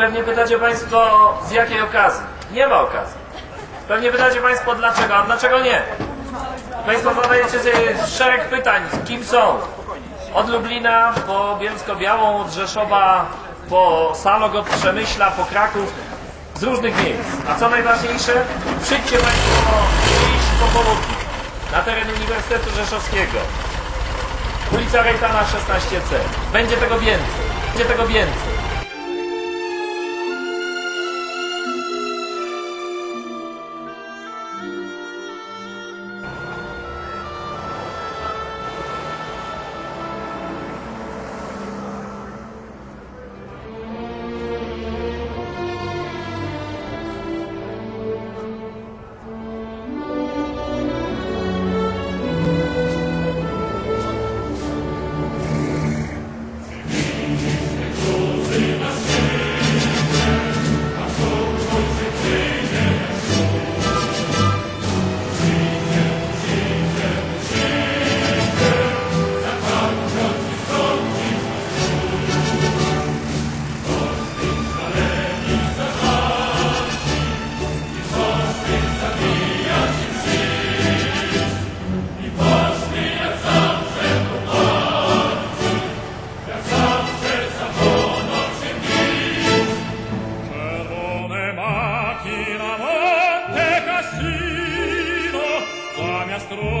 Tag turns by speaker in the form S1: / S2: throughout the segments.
S1: pewnie pytacie Państwo, z jakiej okazji? Nie ma okazji. Pewnie pytacie Państwo, dlaczego, a dlaczego nie? Państwo zadajecie szereg pytań, kim są? Od Lublina po Bielsko-Białą, od Rzeszowa po Salog, Przemyśla po Kraków, z różnych miejsc. A co najważniejsze, przyjdźcie Państwo dziś po południu na teren Uniwersytetu Rzeszowskiego. Ulica Rejtana 16C. Będzie tego więcej. Będzie tego więcej.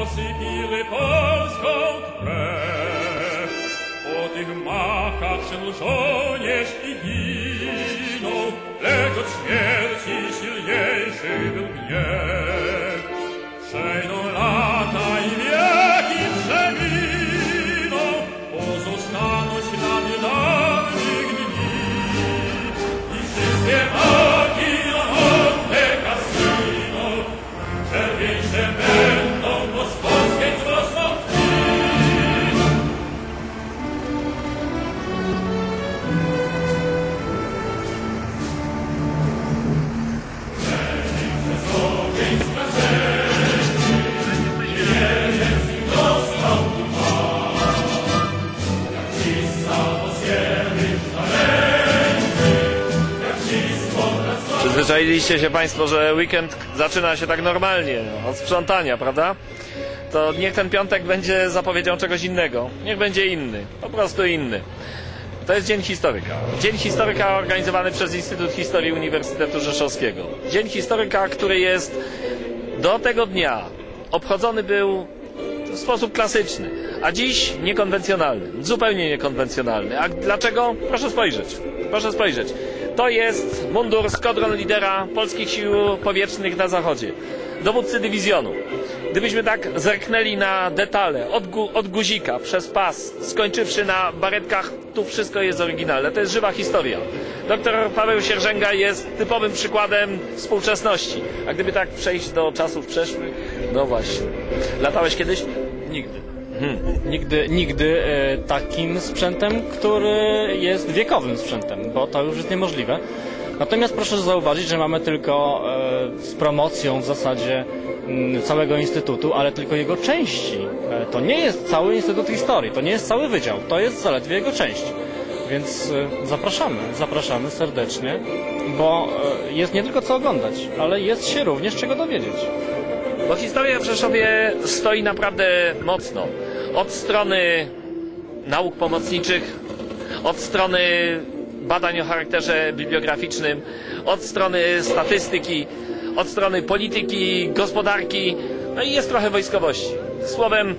S2: Вопросы и лепоском кре, От их мака шелжонеж и гинул, Легот смерти сильнейший был гнев. Шайнула
S1: Przyzwyczailiście się Państwo, że weekend zaczyna się tak normalnie, od sprzątania, prawda? To niech ten piątek będzie zapowiedzią czegoś innego. Niech będzie inny, po prostu inny. To jest Dzień Historyka. Dzień Historyka organizowany przez Instytut Historii Uniwersytetu Rzeszowskiego. Dzień Historyka, który jest do tego dnia obchodzony był w sposób klasyczny, a dziś niekonwencjonalny, zupełnie niekonwencjonalny. A dlaczego? Proszę spojrzeć. Proszę spojrzeć. To jest mundur skadron lidera polskich sił powietrznych na zachodzie. Dowódcy dywizjonu. Gdybyśmy tak zerknęli na detale, od, gu, od guzika przez pas, skończywszy na baretkach, tu wszystko jest oryginalne. To jest żywa historia. Doktor Paweł Sierżęga jest typowym przykładem współczesności. A gdyby tak przejść do czasów przeszłych, no właśnie. Latałeś kiedyś?
S3: Nigdy. Nigdy, nigdy e, takim sprzętem, który jest wiekowym sprzętem, bo to już jest niemożliwe. Natomiast proszę zauważyć, że mamy tylko e, z promocją w zasadzie mm, całego Instytutu, ale tylko jego części. E, to nie jest cały Instytut Historii, to nie jest cały wydział, to jest zaledwie jego część. Więc e, zapraszamy, zapraszamy serdecznie, bo e, jest nie tylko co oglądać, ale jest się również czego dowiedzieć.
S1: Bo historia w Rzeszowie stoi naprawdę mocno. Od strony nauk pomocniczych, od strony badań o charakterze bibliograficznym, od strony statystyki, od strony polityki, gospodarki, no i jest trochę wojskowości. Słowem,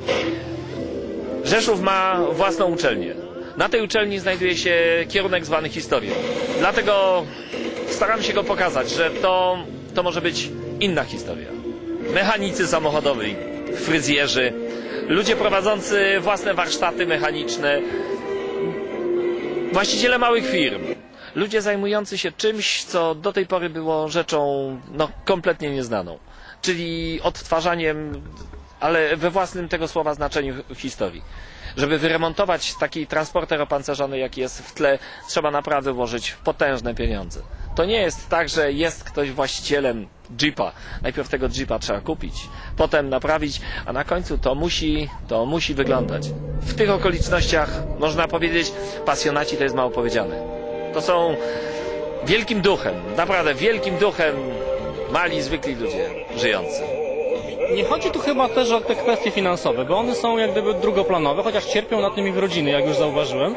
S1: Rzeszów ma własną uczelnię. Na tej uczelni znajduje się kierunek zwany historią. Dlatego staram się go pokazać, że to, to może być inna historia. Mechanicy samochodowi, fryzjerzy, ludzie prowadzący własne warsztaty mechaniczne, właściciele małych firm, ludzie zajmujący się czymś, co do tej pory było rzeczą no, kompletnie nieznaną, czyli odtwarzaniem, ale we własnym tego słowa znaczeniu historii. Żeby wyremontować taki transporter opancerzony, jaki jest w tle, trzeba naprawdę włożyć potężne pieniądze. To nie jest tak, że jest ktoś właścicielem Jeepa. Najpierw tego Jeepa trzeba kupić, potem naprawić, a na końcu to musi, to musi wyglądać. W tych okolicznościach można powiedzieć, pasjonaci to jest mało powiedziane. To są wielkim duchem, naprawdę wielkim duchem mali, zwykli ludzie żyjący.
S3: Nie chodzi tu chyba też o te kwestie finansowe, bo one są jak gdyby drugoplanowe, chociaż cierpią na tym ich rodziny, jak już zauważyłem,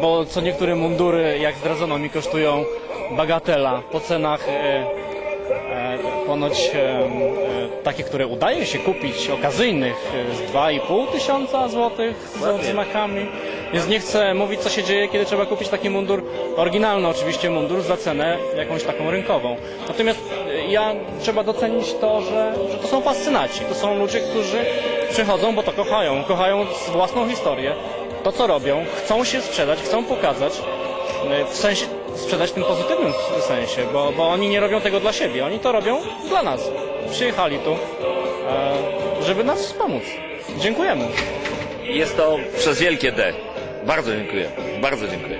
S3: bo co niektóre mundury, jak zdradzono mi, kosztują bagatela po cenach e, e, ponoć e, takie, które udaje się kupić, okazyjnych, z 2,5 tysiąca złotych z odznakami. Więc nie chcę mówić, co się dzieje, kiedy trzeba kupić taki mundur, oryginalny oczywiście mundur, za cenę jakąś taką rynkową. Natomiast ja trzeba docenić to, że, że to są fascynaci. To są ludzie, którzy przychodzą, bo to kochają. Kochają własną historię, to co robią, chcą się sprzedać, chcą pokazać, w sensie sprzedać w tym pozytywnym sensie, bo, bo oni nie robią tego dla siebie, oni to robią dla nas. Przyjechali tu, e, żeby nas wspomóc. Dziękujemy.
S1: Jest to przez wielkie D. Bardzo dziękuję. Bardzo.
S3: Dziękuję.